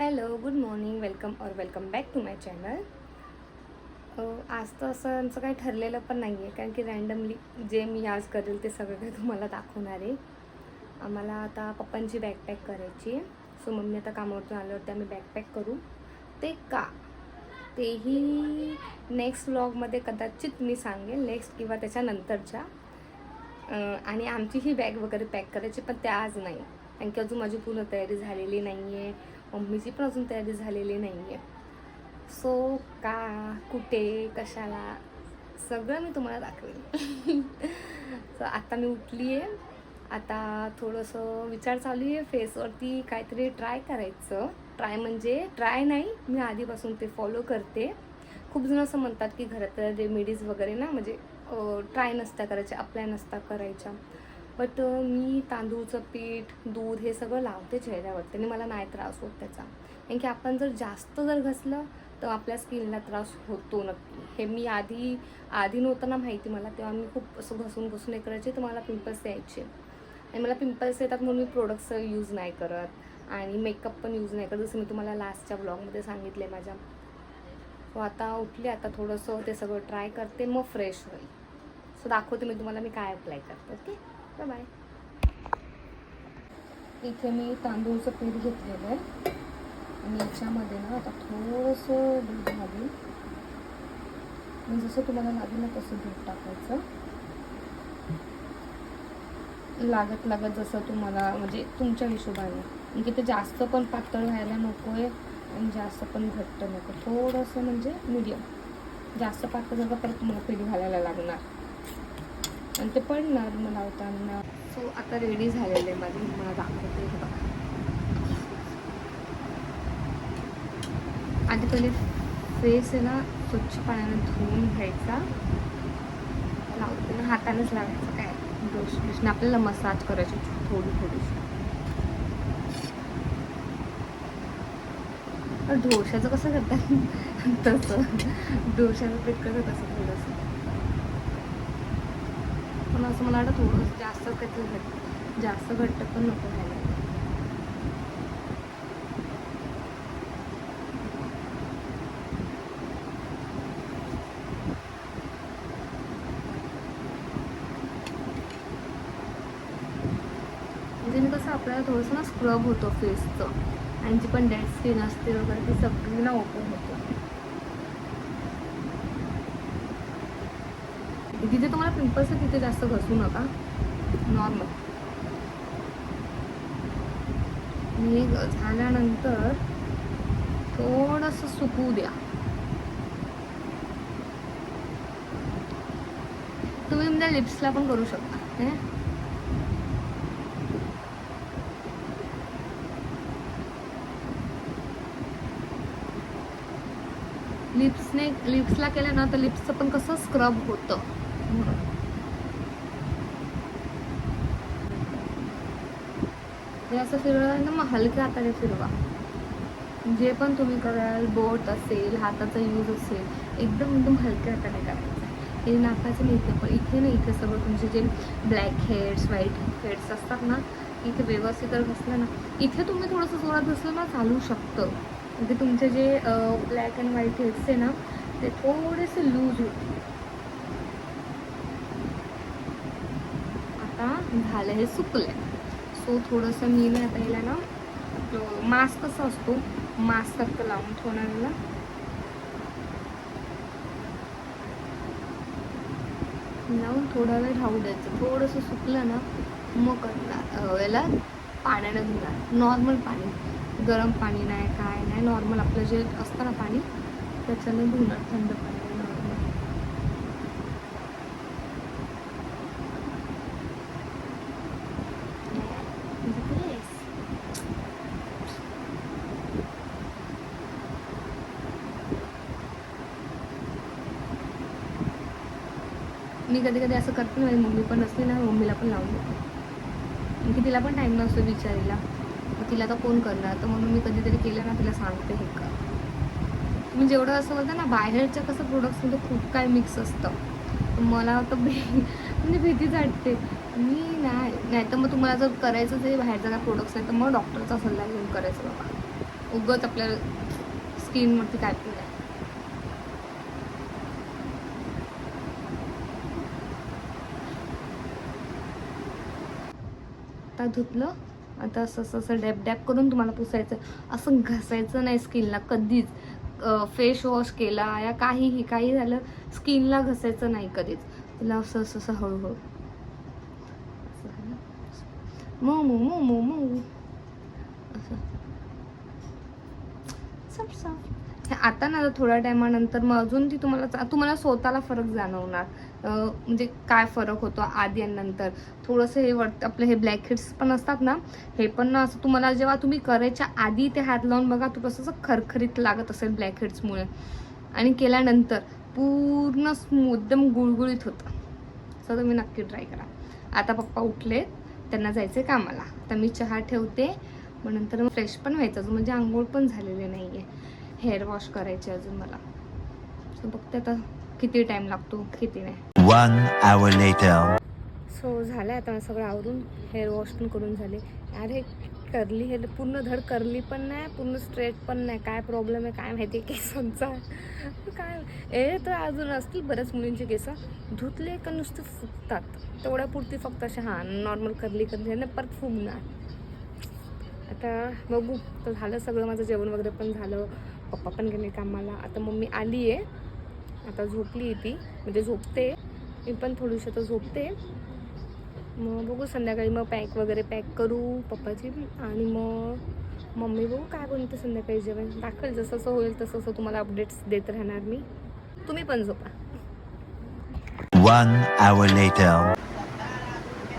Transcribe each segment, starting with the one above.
Hello good morning welcome और welcome back to my channel आज तर असं आमचं काही ठरलेलं पण नाही आहे कारण की रँडमली जे मी आज करेल ते सगळं काही तुम्हाला दाखवणार आहे. आम्हाला आता पप्पांची बॅकपॅक करायची आहे. सो मम्मी आता कामावरतून आल्यावरती आम्ही बॅकपॅक करू. ते का? तेही नेक्स्ट व्लॉगमध्ये कदाचित मी सांगेल नेक्स्ट किंवा त्याच्यानंतरच्या. आणि आमची ही बॅग वगैरे पॅक करायची पण त्या आज नाही. कारण की अजून माझी पूर्ण तयारी झालेली नाही आहे मम्मीची पण अजून तयारी झालेली नाही आहे सो का कुठे कशाला सगळं मी तुम्हाला दाखवेन. सो आता मी उठली आहे आता थोडंसं विचार चालू आहे फेसवरती काहीतरी ट्राय करायचं. ट्राय म्हणजे ट्राय नाही मी आधीपासून ते फॉलो करते. खूप जण असं म्हणतात की घरातल्या रेमेडीज वगैरे ना म्हणजे ट्राय नसता करायच्या अप्लाय नसता करायच्या. बट मी तांदूळचं पीठ दूध हे सगळं लावते चेहऱ्यावरती आणि मला नाही त्रास होत त्याचा. कारण की आपण जर जास्त जर घसलं तर आपल्या स्किनला त्रास होतो नक्की. हे मी आधी आधी नव्हतं ना माहिती मला तेव्हा मी खूप असं घसून घसून हे करायचे तर मला पिंपल्स यायचे. आणि मला पिंपल्स येतात म्हणून मी प्रोडक्ट्स यूज नाही करत. आणि मेकअप पण यूज नाही करत. जसं मी तुम्हाला लास्टच्या ब्लॉगमध्ये सांगितले माझ्या. सो आता उठले आता थोडंसं ते सगळं ट्राय करते मग फ्रेश होईल. सो दाखवते मी तुम्हाला मी काय अप्लाय करते ओके? बाय इथे मी तांदूळचं पीठ घेतलेलं आहे. आणि याच्यामध्ये ना आता थोडंसं दूध घालून. मी जसं तुम्हाला लागेल ना तसं दूध टाकायचं. लागत लागत जसं तुम्हाला म्हणजे तुमच्या हिशोबाने. म्हणजे ते जास्त पण पातळ व्हायला नको आहे आणि जास्त पण घट्ट नको. थोडंसं म्हणजे मीडियम जास्त पातळ जर का परत तुम्हाला पीठ घालायला लागणार. आणि ते पडणार मग लावताना सो आता रेडी झालेलं आहे माझं. मला दाखवते हे बघा. आधी पहिले फेस आहे ना स्वच्छ पाण्याने धुवून घ्यायचा. लावते. ना हातानेच लावायचं काय? ब्रश ब्रशने आपल्याला मसाज करायची थोडी थोडीशी डोशाचं कसं करतात? तसं. डोशाचं पीठ कसं तसं. थोडंसं पण असं मला वाटतं थोडंसं जास्त काहीतरी घट जास्त घट्ट पण नको व्हायला. म्हणजे मी कसं आपल्याला थोडंसं ना स्क्रब होतो फेसचं आणि जी पण डेड स्किन असते वगैरे ती सगळी ना ओपन होतो. जिथे तुम्हाला पिंपल्स आहे तिथे जास्त घसू नका. नॉर्मल हे झाल्यानंतर थोडंसं सुकू द्या. तुम्ही तुमच्या लिप्सला पण करू शकता हे लिप्सने लिप्सला केलं ना तर लिप्सचं पण कसं स्क्रब होतं. हे असं फिरवलं ना मग हलक्या हाताने फिरवा. जे पण तुम्ही कराल बोट असेल हाताचा यूज असेल एकदम एकदम हलक्या हाताने करायचं. हे नाकाचं नाही इथे पण इथे नाही इथे सगळं तुमचे जे ब्लॅक हेड्स व्हाईट हेड्स असतात ना इथे व्यवस्थित जर घसलं ना इथे तुम्ही थोडंसं जोरात घसलं ना चालू शकतं. म्हणजे तुमचे जे ब्लॅक अँड व्हाईट हेड्स आहे ना ते थोडेसे लूज होते आता झालं हे आहे सो थोडंसं मी ना आता याला ना मास्क कसा असतो मास्क सारखं लावून ठेवणार वेळेला लावून थोडा वेळ राहू द्यायचं. थोडंसं सुकलं ना मग करणार याला पाण्यानं धुणार. नॉर्मल पाणी. गरम पाणी नाही काय नाही. नॉर्मल आपलं जे असतं ना पाणी त्याच्याने धुणार थंड पाणी नॉर्मल मी कधी कधी असं करते ना माझी मम्मी पण असते ना मम्मीला पण लावून देते. की तिला पण टाईम नसतो विचारायला. मग तिला तर कोण करणार? तर म्हणून मी कधीतरी केलं ना तिला सांगते हे का तुम्ही जेवढं असं बोलतं ना बाहेरच्या कसं प्रोडक्ट्समध्ये खूप काय मिक्स असतं. मला तर भे म्हणजे भीतीच वाटते. मी नाही नाही तर मग तुम्हाला जर करायचं जे बाहेरचा काय प्रोडक्ट्स आहे तर मग डॉक्टरचा सल्ला घेऊन करायचं बाबा. उगत आपल्या स्किनवरती काय पण आता धुतलं. आता असं असं असं डॅप डॅप करून तुम्हाला पुसायचं. असं घासायचं नाही स्किनला कधीच. फेस वॉश केला या काहीही काही झालं स्किनला घसायचं नाही कधीच. तिला असं असं असं हळूहळू. मो मो मो मो मो असं. हे आता ना थोड्या टायमानंतर मग अजून ती तुम्हाला तुम्हाला स्वतःला फरक जाणवणार. म्हणजे काय फरक होतो आधी आणि नंतर? थोडंसं हे वाटतं आपले हे ब्लॅक हेड्स पण असतात ना हे पण असं तुम्हाला जेव्हा तुम्ही करायच्या आधी ते हात लावून बघा तो कसं असं खरखरीत लागत असेल ब्लॅक हेड्समुळे आणि केल्यानंतर पूर्ण स्मूथ एकदम गुळगुळीत होतं. सो तुम्ही नक्की ट्राय करा. आता पप्पा उठले त्यांना जायचं आहे कामाला. आता मी चहा ठेवते मग नंतर मग फ्रेश पण व्हायचं. अजून म्हणजे आंघोळ पण झालेली नाही आहे हेअर वॉश करायचे अजून मला. सो बघते आता किती टाईम लागतो किती नाही. One hour later. सो झालं आता मला सगळं आवरून हेअर वॉश पण करून झाले. अरे करली हेअर पूर्ण धड करली पण नाही पूर्ण स्ट्रेट पण नाही. काय प्रॉब्लेम आहे काय माहिती केसांचा काय ए तर अजून असतील बऱ्याच मुलींचे केस. धुतले का नुसते फुगतात. तेवढ्यापुरती फक्त अशा हां नॉर्मल करली करली आणि परत फुगणार. आता बघू तर झालं सगळं माझं जेवण वगैरे पण झालं. पप्पा पण गेले कामाला. आता मम्मी आली आहे आता झोपली ती. म्हणजे झोपते. मी पण थोडीशी आता झोपते. मग बघू संध्याकाळी मग पॅक वगैरे पॅक करू पप्पाची आणि मग मम्मी बघू काय बनते संध्याकाळी जेवण. दाखवेल जसं जसं होईल तसं तसं तुम्हाला अपडेट्स देत राहणार मी. तुम्ही पण झोपा. One hour later.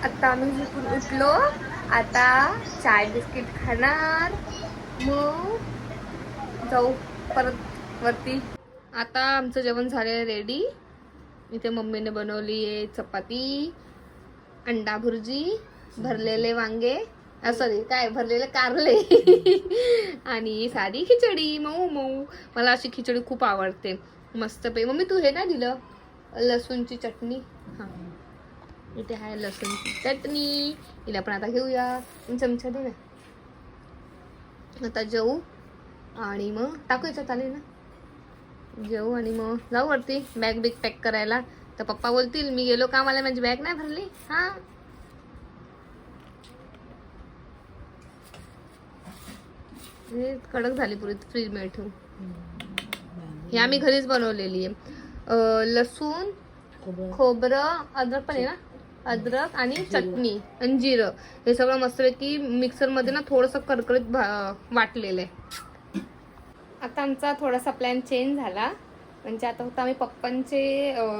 आता आम्ही झोपून उठलो. आता चाय बिस्किट खाणार. मग जाऊ परत वरती. आता आमचं जेवण झालं रेडी इथे मम्मीने बनवली आहे चपाती अंडा भुर्जी भरलेले वांगे सॉरी काय भरलेले कारले आणि साधी खिचडी मऊ मऊ. मला अशी खिचडी खूप आवडते. मस्त पे मम्मी तू हे ना दिलं? लसूणची चटणी. हां. इथे आहे लसूणची चटणी. हिला पण आता घेऊया. चमचा दे ना. आता जेऊ आणि मग टाकू याच्यात आले ना? जेऊ आणि मग जाऊ वरती. बॅग बिग पॅक करायला. तर पप्पा बोलतील मी गेलो कामाला माझी बॅग नाही भरली. हा? कडक झाली पुरी फ्रीजमध्ये ठेवून. हे आम्ही घरीच बनवलेली आहे. लसूण खोबरं. अद्रक पण आहे ना? अद्रक आणि चटणी आणि जिरं. हे सगळं मस्तपैकी मिक्सरमध्ये ना थोडंसं करकरीत वाटलेलं आहे. आता आमचा थोडासा प्लॅन चेंज झाला. म्हणजे आता फक्त आम्ही पप्पांचे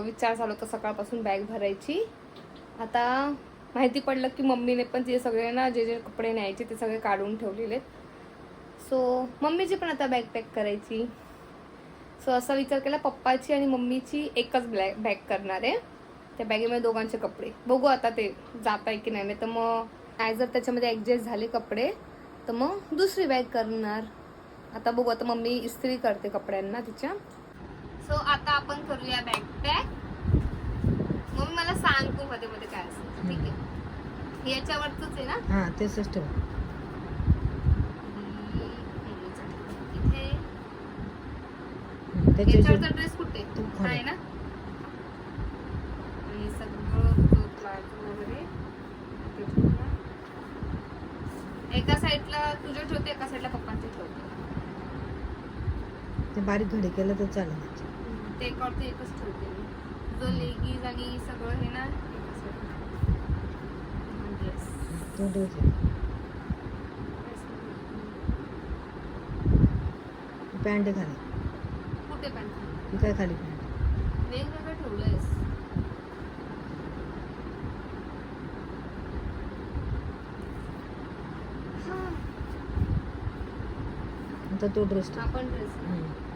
विचार चालू होता सकाळपासून बॅग भरायची. आता माहिती पडलं की मम्मीने पण जे सगळे ना जे जे कपडे न्यायचे ते सगळे काढून ठेवलेले आहेत सो मम्मीची पण आता बॅग पॅक करायची. सो असा विचार केला पप्पाची आणि मम्मीची एकच ब्लॅक बॅग करणार आहे. त्या बॅगेमध्ये दोघांचे कपडे. बघू आता ते जात आहे की नाही. नाही तर मग ॲज जर त्याच्यामध्ये ॲडजस्ट झाले कपडे तर मग दुसरी बॅग करणार. आता बघू आता मम्मी इस्त्री करते कपड्यांना तिच्या. सो आता आपण करूया बॅग पॅक मम्मी मला सांग तू मध्ये मध्ये काय असेल ठीक आहे. याच्यावरच आहे ना? हा इथे. त्याच्या याच्यावरचा ड्रेस कुठे? तो. आहे ना? आणि सगळं वगैरे. ते. एका साईडला तुझे ठेवते एका साईडला पप्पांचे ठेवते. ते बारीक घडी केलं तर चालेल. ते एकावरती एकच ठेवते मी जो लेगीज आणि सगळं हे ना पॅन्ट खाली कुठे पॅन्ट ही काय खाली पॅन्ट. वेगवेगळं ठेवलंयस हा आता तो ड्रेस आपण ड्रेस हम्म.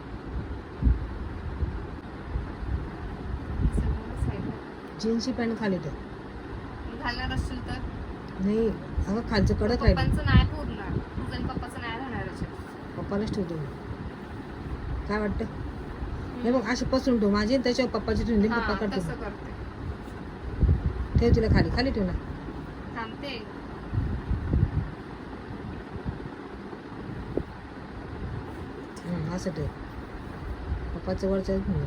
जीन्सची पॅन्ट खाली ठेव. घालणार असशील तर? नाही अगं खालचं कडक राहील पप्पांचं नाही पुरणार. तुझं आणि पप्पाचं नाही राहणार याच्यात. पप्पालाच ठेवतो मी काय वाटतं? नाही मग असे पसरून ठेव माझी आणि त्याच्यावर पप्पाची ठेवून दे पप्पा करतो. तसं करते. ठेव तिला खाली खाली ठेव ना. थांबते. असं ठेव. पप्पाचं घेऊन ये.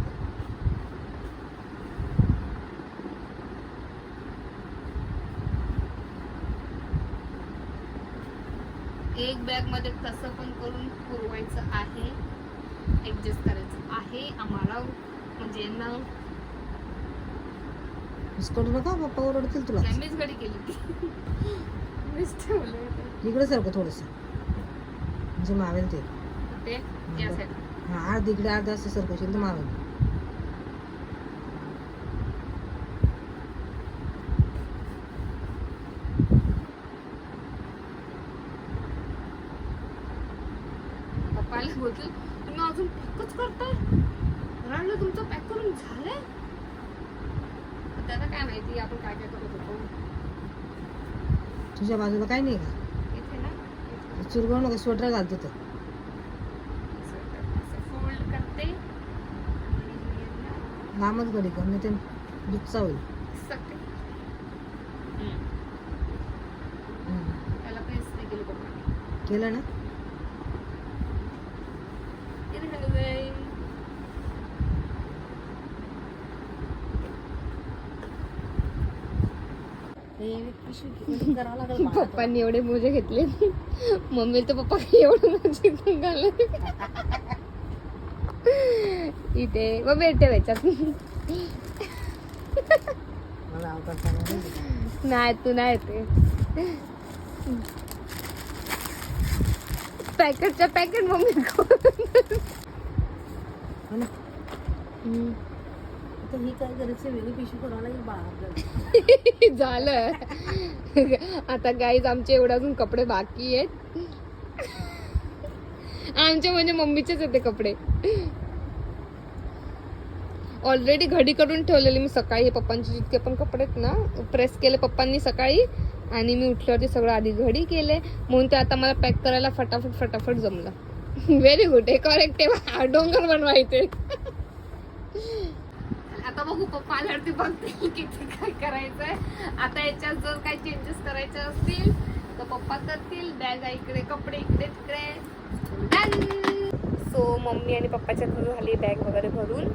एक बॅगमध्ये कसं पण करून पुरवायचं आहे. ऍडजस्ट करायचं आहे. आम्हाला म्हणजे करू नका पप्पा ओरडतील तुला. मीच केली ती मीच ठेवलं होतं. इकडे सारखं थोडंसं. म्हणजे मावेल ते. ते या side. हा अर्ध इकडे अर्ध असं सरकवशील तर मावेल. बोलतील तुम्ही अजून पॅकच करताय? राहिलं तुमचं पॅक करून झालंय? त्याला काय माहिती आपण काय काय करत होतो. तुझ्या बाजूला काही नाही का? इथे ना चुरगव नको स्वेटर घालतो तर फोल्ड करते. लांबच गडी कर नाही ते दुखचा होईल. त्याला प्रेस नाही केलं केलं ना इथे हॅलो बाई. पप्पांनी एवढे मोजे घेतले. मम्मी तर पप्पा एवढे मोजे घेऊन घालत इथे मग भेटते त्याच्यात नाही. तू नाही ते पॅकेटच्या पॅकेट मम्मी ही काय करायची? वेगळी पिशवी झालं आता गाईज आमचे एवढे अजून कपडे बाकी आहेत. आमचे म्हणजे मम्मीचेच येते ते कपडे. ऑलरेडी घडी करून ठेवलेली. मी सकाळी हे पप्पांचे जितके पण कपडे आहेत ना प्रेस केले पप्पांनी सकाळी आणि मी उठल्यावरती सगळं आधी घडी केले. म्हणून ते आता मला पॅक करायला फटाफट फटाफट जमलं. व्हेरी गुड हे करेक्ट आहे डोंगर बनवायचे. आता बघू पप्पा आल्यावरती बघतील किती काय करायचंय. आता याच्यात जर काही चेंजेस करायचे असतील तर पप्पा करतील. बॅग इकडे कपडे इकडे तिकडे. सो मम्मी आणि पप्पाच्या घरून झाली बॅग वगैरे भरून.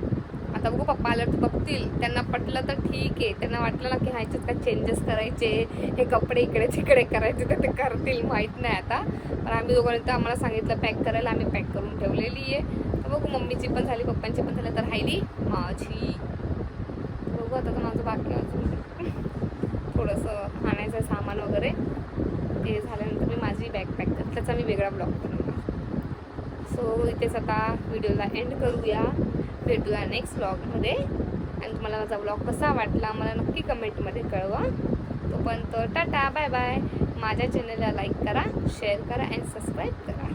आता बघू पप्पा आल्यावरती बघतील. त्यांना पटलं तर ठीक आहे. त्यांना वाटलं ना की ह्याच्यात काय चेंजेस करायचे. हे कपडे इकडे तिकडे करायचे तर ते करतील. माहीत नाही आता. पण आम्ही दोघांनी तर आम्हाला सांगितलं पॅक करायला आम्ही पॅक करून ठेवलेली आहे. तर बघू मम्मीची पण झाली पप्पांची पण झाली तर राहिली माझी. बाकी अजून थोडंसं आणायचं सामान वगैरे ते झाल्यानंतर मी माझी बॅग पॅक करते त्याचा मी वेगळा ब्लॉग बनवणार. सो इथेच आता व्हिडिओला एंड करूया. भेटूया नेक्स्ट ब्लॉगमध्ये आणि तुम्हाला माझा ब्लॉग कसा वाटला मला नक्की कमेंटमध्ये कळवा. तोपर्यंत टाटा बाय बाय माझ्या चॅनलला लाईक करा शेअर करा अँड सबस्क्राईब करा.